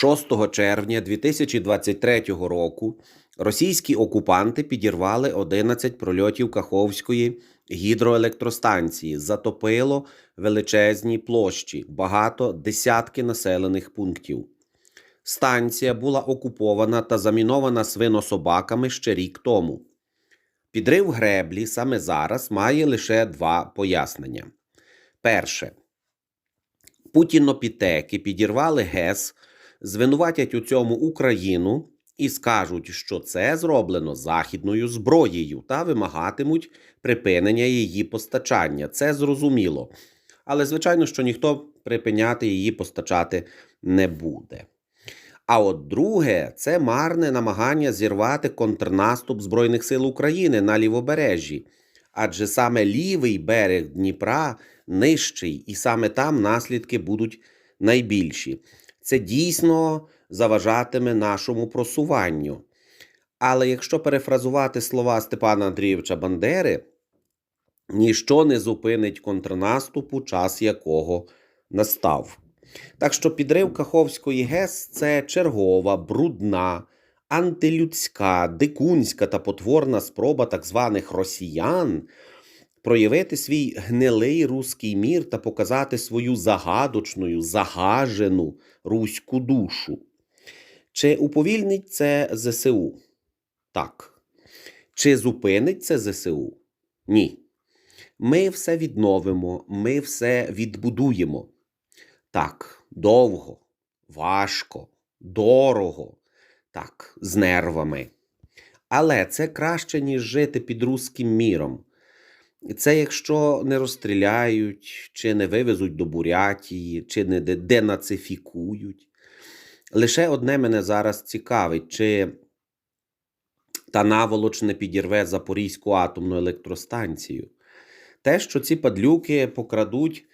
6 червня 2023 року російські окупанти підірвали 11 прольотів Каховської гідроелектростанції, затопило величезні площі, багато десятки населених пунктів. Станція була окупована та замінована свинособаками ще рік тому. Підрив греблі саме зараз має лише два пояснення. Перше. Путінопітеки підірвали ГЕС, звинуватять у цьому Україну і скажуть, що це зроблено західною зброєю та вимагатимуть припинення її постачання. Це зрозуміло. Але, звичайно, що ніхто припиняти її постачати не буде. А от друге, це марне намагання зірвати контрнаступ Збройних сил України на лівобережжі. Адже саме лівий берег Дніпра нижчий, і саме там наслідки будуть найбільші. Це дійсно заважатиме нашому просуванню. Але якщо перефразувати слова Степана Андрійовича Бандери, ніщо не зупинить контрнаступу, час якого настав. Так що підрив Каховської ГЕС це чергова, брудна, антилюдська, дикунська та потворна спроба так званих росіян проявити свій гнилий руський мір та показати свою загадочну, загажену руську душу. Чи уповільнить це ЗСУ? Так. Чи зупинить це ЗСУ? Ні. Ми все відновимо, ми все відбудуємо. Так, довго, важко, дорого, так, з нервами. Але це краще, ніж жити під руським міром. Це якщо не розстріляють, чи не вивезуть до Бурятії, чи не денацифікують. Лише одне мене зараз цікавить, чи та наволоч не підірве Запорізьку атомну електростанцію. Те, що ці падлюки покрадуть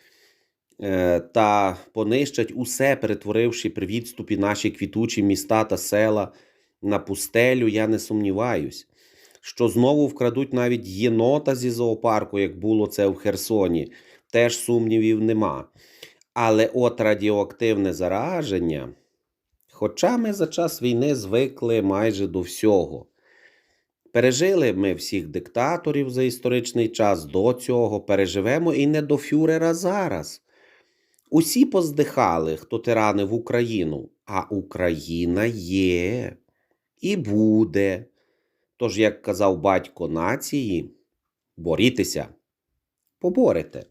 е, та понищать усе, перетворивши при відступі наші квітучі міста та села на пустелю, я не сумніваюсь. Що знову вкрадуть навіть єнота зі зоопарку, як було це в Херсоні, теж сумнівів нема. Але от радіоактивне зараження, хоча ми за час війни звикли майже до всього. Пережили ми всіх диктаторів за історичний час до цього, переживемо і не до фюрера зараз. Усі поздихали, хто тиранив Україну, а Україна є і буде. Тож, як казав батько нації, борітеся, поборете.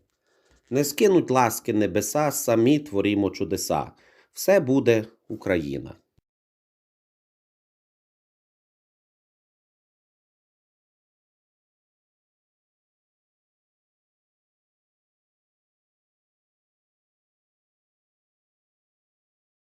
Не скинуть ласки небеса, самі творімо чудеса. Все буде Україна.